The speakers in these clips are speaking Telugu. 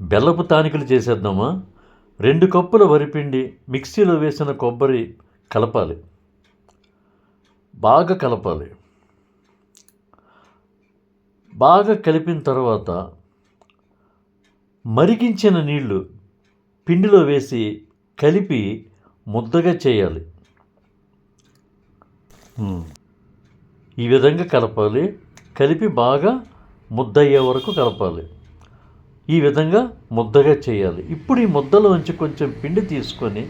బెల్లపు తానికలు చేసేద్దామా? రెండు కప్పుల వరిపిండి మిక్సీలో వేసిన కొబ్బరి కలపాలి. బాగా కలపాలి. బాగా కలిపిన తర్వాత మరిగించిన నీళ్ళు పిండిలో వేసి కలిపి ముద్దగా చేయాలి. ఈ విధంగా కలపాలి. కలిపి బాగా ముద్ద అయ్యే వరకు కలపాలి. ఈ విధంగా ముద్దగా చేయాలి. ఇప్పుడు ఈ ముద్దలోంచి కొంచెం పిండి తీసుకొని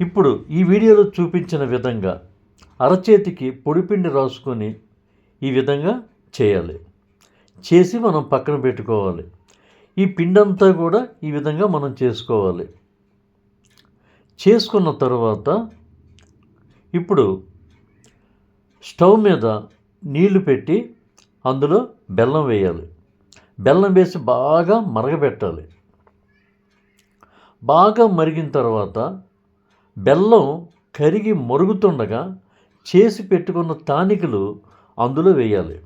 ఇప్పుడు ఈ వీడియోలో చూపించిన విధంగా అరచేతికి పొడిపిండి రాసుకొని ఈ విధంగా చేయాలి. చేసి మనం పక్కన పెట్టుకోవాలి. ఈ పిండంతా కూడా ఈ విధంగా మనం చేసుకోవాలి. చేసుకున్న తర్వాత ఇప్పుడు స్టవ్ మీద నీళ్ళు పెట్టి అందులో బెల్లం వేయాలి. బెల్లం వేసి బాగా మరగబెట్టాలి. బాగా మరిగిన తర్వాత బెల్లం కరిగి మరుగుతుండగా చేసి పెట్టుకున్న తానికలు అందులో వేయాలి.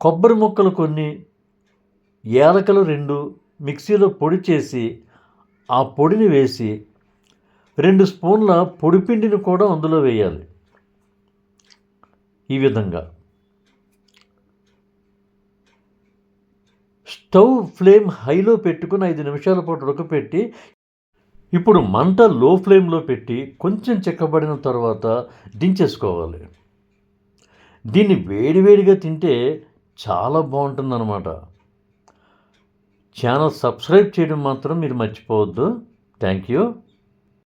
కొబ్బరి ముక్కలు కొన్ని ఏలకలు రెండు మిక్సీలో పొడి చేసి ఆ పొడిని వేసి రెండు స్పూన్ల పొడిపిండిని కూడా అందులో వేయాలి. ఈ విధంగా. స్టవ్ ఫ్లేమ్ హైలో పెట్టుకుని ఐదు నిమిషాల పాటు ఉడకపెట్టి ఇప్పుడు మంట లో ఫ్లేమ్లో పెట్టి కొంచెం చెక్కబడిన తర్వాత దించేసుకోవాలి. దీన్ని వేడివేడిగా తింటే చాలా బాగుంటుందన్నమాట. ఛానల్ సబ్స్క్రైబ్ చేయడం మాత్రం మీరు మర్చిపోవద్దు. Thank you.